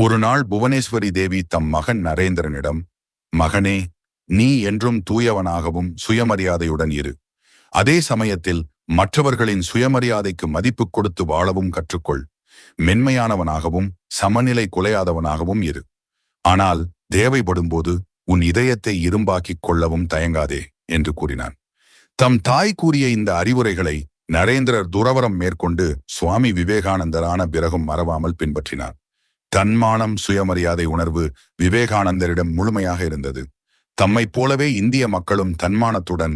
ஒரு நாள் புவனேஸ்வரி தேவி தம் மகன் நரேந்திரனிடம் மகனே நீ என்றும் தூயவனாகவும் சுயமரியாதையுடன் இரு. அதே சமயத்தில் மற்றவர்களின் சுயமரியாதைக்கு மதிப்பு கொடுத்து வாழவும் கற்றுக்கொள். மென்மையானவனாகவும் சமநிலை குலையாதவனாகவும் இரு. ஆனால் தேவைப்படும்போது உன் இதயத்தை இரும்பாக்கிக் கொள்ளவும் தயங்காதே என்று கூறினான். தம் தாய் கூறிய இந்த அறிவுரைகளை நரேந்திரர் துறவரம் மேற்கொண்டு சுவாமி விவேகானந்தரான பிறகும் மறவாமல் பின்பற்றினார். தன்மானம் சுயமரியாதை உணர்வு விவேகானந்தரிடம் முழுமையாக இருந்தது. தம்மைப் போலவே இந்திய மக்களும் தன்மானத்துடன்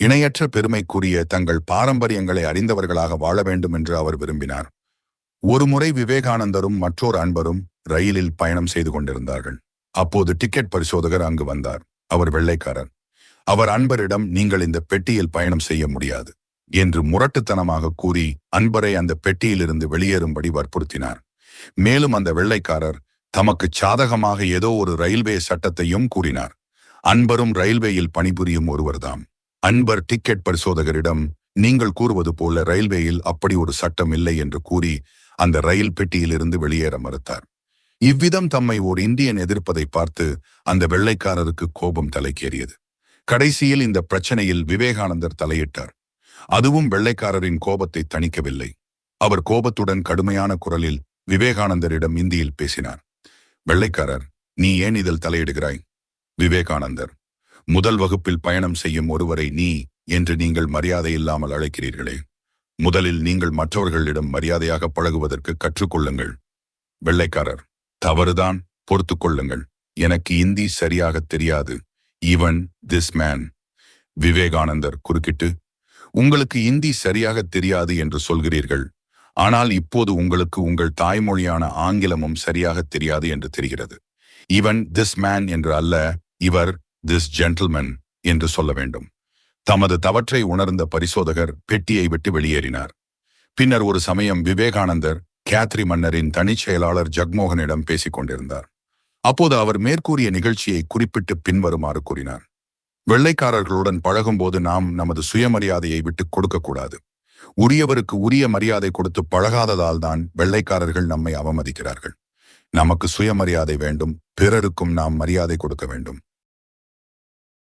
இணையற்ற பெருமைக்குரிய தங்கள் பாரம்பரியங்களை அறிந்தவர்களாக வாழ வேண்டும் என்று அவர் விரும்பினார். ஒருமுறை விவேகானந்தரும் மற்றொரு அன்பரும் ரயிலில் பயணம் செய்து கொண்டிருந்தார்கள். அப்போது டிக்கெட் பரிசோதகர் அங்கு வந்தார். அவர் வெள்ளைக்காரர். அவர் அன்பரிடம் நீங்கள் இந்த பெட்டியில் பயணம் செய்ய முடியாது என்று முரட்டுத்தனமாக கூறி அன்பரை அந்த பெட்டியிலிருந்து வெளியேறும்படி வற்புறுத்தினார். மேலும் அந்த வெள்ளைக்காரர் தமக்கு சாதகமாக ஏதோ ஒரு ரயில்வே சட்டத்தையும் கூறினார். அன்பரும் ரயில்வேயில் பணிபுரியும் ஒருவர்தாம். அன்பர் டிக்கெட் பரிசோதகரிடம் நீங்கள் கூறுவது போல ரயில்வேயில் அப்படி ஒரு சட்டம் இல்லை என்று கூறி அந்த ரயில் பெட்டியிலிருந்து வெளியேற மறுத்தார். இவ்விதம் தம்மை ஓர் இந்தியன் எதிர்ப்பதை பார்த்து அந்த வெள்ளைக்காரருக்கு கோபம் தலைக்கேறியது. கடைசியில் இந்த பிரச்சனையில் விவேகானந்தர் தலையிட்டார். அதுவும் வெள்ளைக்காரரின் கோபத்தை தணிக்கவில்லை. அவர் கோபத்துடன் கடுமையான குரலில் விவேகானந்தரிடம் இந்தியில் பேசினார் வெள்ளைக்காரர் நீ ஏன் இதில் தலையிடுகிறாய்? விவேகானந்தர் முதல் வகுப்பில் பயணம் செய்யும் ஒருவரை நீ என்று நீங்கள் மரியாதை இல்லாமல் அழைக்கிறீர்களே. முதலில் நீங்கள் மற்றவர்களிடம் மரியாதையாக பழகுவதற்கு கற்றுக்கொள்ளுங்கள். வெள்ளைக்காரர் தவறுதான் பொறுத்துக் கொள்ளுங்கள். எனக்கு இந்தி சரியாக தெரியாது. ஈவன் திஸ் மேன் விவேகானந்தர் குறுக்கிட்டு உங்களுக்கு இந்தி சரியாக தெரியாது என்று சொல்கிறீர்கள். ஆனால் இப்போது உங்களுக்கு உங்கள் தாய்மொழியான ஆங்கிலமும் சரியாக தெரியாது என்று தெரிகிறது. இவன் திஸ் மேன் என்று அல்ல இவர் திஸ் ஜென்டில்மேன் என்று சொல்ல வேண்டும். தமது தவற்றை உணர்ந்த பரிசோதகர் பெட்டியை விட்டு வெளியேறினார். பின்னர் ஒரு சமயம் விவேகானந்தர் கேத்ரி மன்னரின் தனிச் செயலாளர் ஜக்மோகனிடம் பேசிக் கொண்டிருந்தார். அப்போது அவர் மேற்கூறிய நிகழ்ச்சியை குறிப்பிட்டு பின்வருமாறு கூறினார். வெள்ளைக்காரர்களுடன் பழகும்போது நாம் நமது சுயமரியாதையை விட்டுக் கொடுக்கக்கூடாது உரியவருக்கு உரிய மரியாதை கொடுத்து பழகாததால் தான் வெள்ளைக்காரர்கள் நம்மை அவமதிக்கிறார்கள். நமக்கு சுயமரியாதை வேண்டும் பிறருக்கும் நாம் மரியாதை கொடுக்க வேண்டும்.